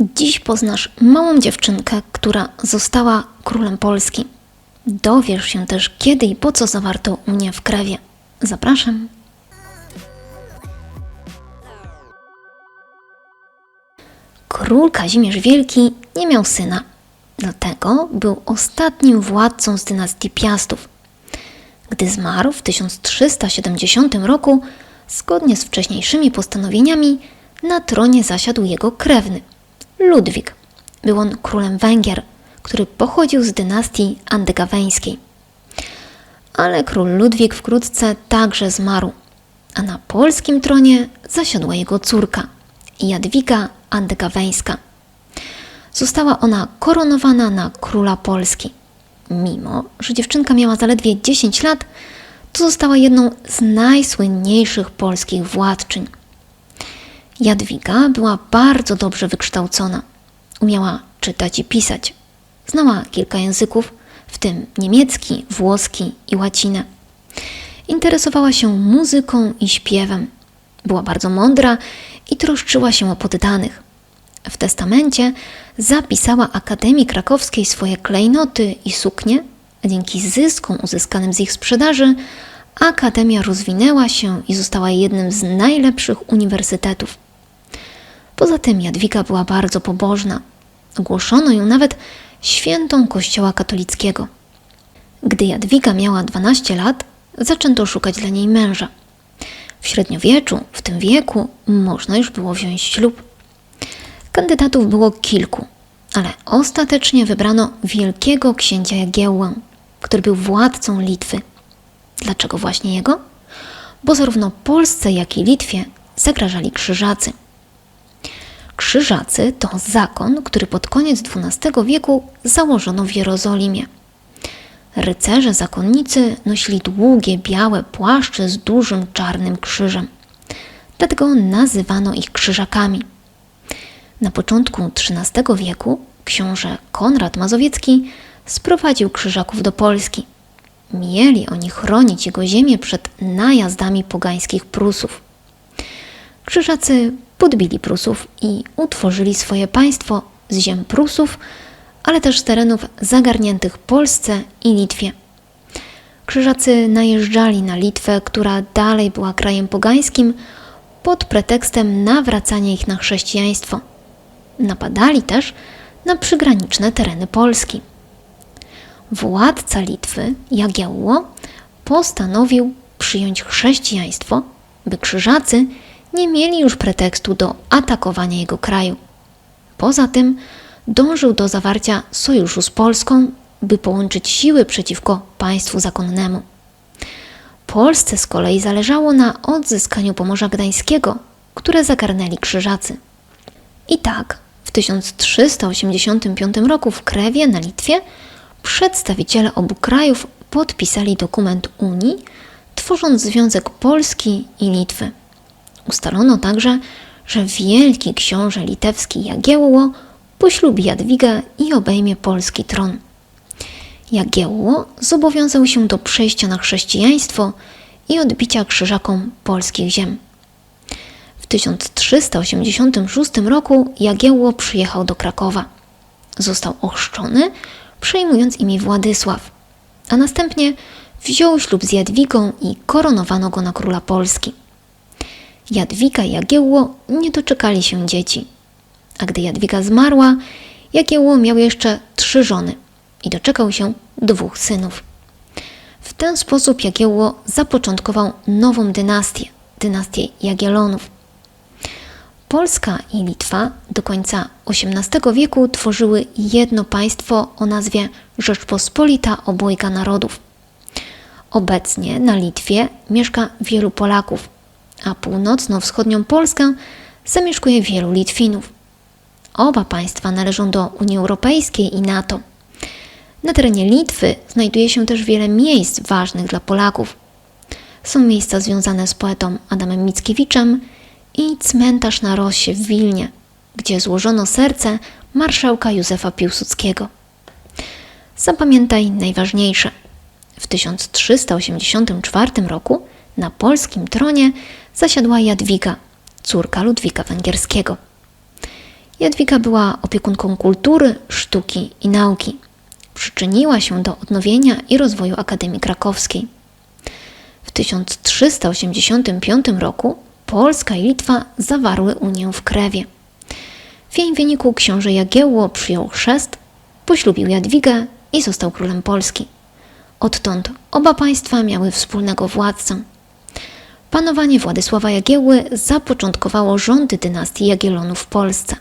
Dziś poznasz małą dziewczynkę, która została królem Polski. Dowiesz się też, kiedy i po co zawarto Unię w krewie. Zapraszam. Król Kazimierz Wielki nie miał syna, dlatego był ostatnim władcą z dynastii Piastów. Gdy zmarł w 1370 roku, zgodnie z wcześniejszymi postanowieniami, na tronie zasiadł jego krewny, Ludwik. Był on królem Węgier, który pochodził z dynastii andegaweńskiej. Ale król Ludwik wkrótce także zmarł, a na polskim tronie zasiadła jego córka, Jadwiga Andegaweńska. Została ona koronowana na króla Polski. Mimo, że dziewczynka miała zaledwie 10 lat, to została jedną z najsłynniejszych polskich władczyń. Jadwiga była bardzo dobrze wykształcona. Umiała czytać i pisać. Znała kilka języków, w tym niemiecki, włoski i łacinę. Interesowała się muzyką i śpiewem. Była bardzo mądra i troszczyła się o poddanych. W testamencie zapisała Akademii Krakowskiej swoje klejnoty i suknie, dzięki zyskom uzyskanym z ich sprzedaży Akademia rozwinęła się i została jednym z najlepszych uniwersytetów. Poza tym Jadwiga była bardzo pobożna. Ogłoszono ją nawet świętą Kościoła katolickiego. Gdy Jadwiga miała 12 lat, zaczęto szukać dla niej męża. W średniowieczu, w tym wieku, można już było wziąć ślub. Kandydatów było kilku, ale ostatecznie wybrano wielkiego księcia Jagiełłę, który był władcą Litwy. Dlaczego właśnie jego? Bo zarówno Polsce, jak i Litwie zagrażali krzyżacy. Krzyżacy to zakon, który pod koniec XII wieku założono w Jerozolimie. Rycerze zakonnicy nosili długie, białe płaszcze z dużym czarnym krzyżem. Dlatego nazywano ich krzyżakami. Na początku XIII wieku książę Konrad Mazowiecki sprowadził krzyżaków do Polski. Mieli oni chronić jego ziemię przed najazdami pogańskich Prusów. Krzyżacy podbili Prusów i utworzyli swoje państwo z ziem Prusów, ale też z terenów zagarniętych Polsce i Litwie. Krzyżacy najeżdżali na Litwę, która dalej była krajem pogańskim, pod pretekstem nawracania ich na chrześcijaństwo. Napadali też na przygraniczne tereny Polski. Władca Litwy, Jagiełło, postanowił przyjąć chrześcijaństwo, by krzyżacy nie mieli już pretekstu do atakowania jego kraju. Poza tym dążył do zawarcia sojuszu z Polską, by połączyć siły przeciwko państwu zakonnemu. Polsce z kolei zależało na odzyskaniu Pomorza Gdańskiego, które zagarnęli krzyżacy. I tak w 1385 roku w Krewie na Litwie przedstawiciele obu krajów podpisali dokument Unii, tworząc Związek Polski i Litwy. Ustalono także, że wielki książę litewski Jagiełło poślubi Jadwigę i obejmie polski tron. Jagiełło zobowiązał się do przejścia na chrześcijaństwo i odbicia krzyżakom polskich ziem. W 1386 roku Jagiełło przyjechał do Krakowa. Został ochrzczony, przejmując imię Władysław, a następnie wziął ślub z Jadwigą i koronowano go na króla Polski. Jadwiga i Jagiełło nie doczekali się dzieci. A gdy Jadwiga zmarła, Jagiełło miał jeszcze trzy żony i doczekał się dwóch synów. W ten sposób Jagiełło zapoczątkował nową dynastię, dynastię Jagiellonów. Polska i Litwa do końca XVIII wieku tworzyły jedno państwo o nazwie Rzeczpospolita Obojga Narodów. Obecnie na Litwie mieszka wielu Polaków, a północno-wschodnią Polskę zamieszkuje wielu Litwinów. Oba państwa należą do Unii Europejskiej i NATO. Na terenie Litwy znajduje się też wiele miejsc ważnych dla Polaków. Są miejsca związane z poetą Adamem Mickiewiczem i cmentarz na Rosie w Wilnie, gdzie złożono serce marszałka Józefa Piłsudskiego. Zapamiętaj najważniejsze. W 1384 roku na polskim tronie zasiadła Jadwiga, córka Ludwika Węgierskiego. Jadwiga była opiekunką kultury, sztuki i nauki. Przyczyniła się do odnowienia i rozwoju Akademii Krakowskiej. W 1385 roku Polska i Litwa zawarły unię w Krewie. W jej wyniku książę Jagiełło przyjął chrzest, poślubił Jadwigę i został królem Polski. Odtąd oba państwa miały wspólnego władcę. Panowanie Władysława Jagiełły zapoczątkowało rządy dynastii Jagiellonów w Polsce.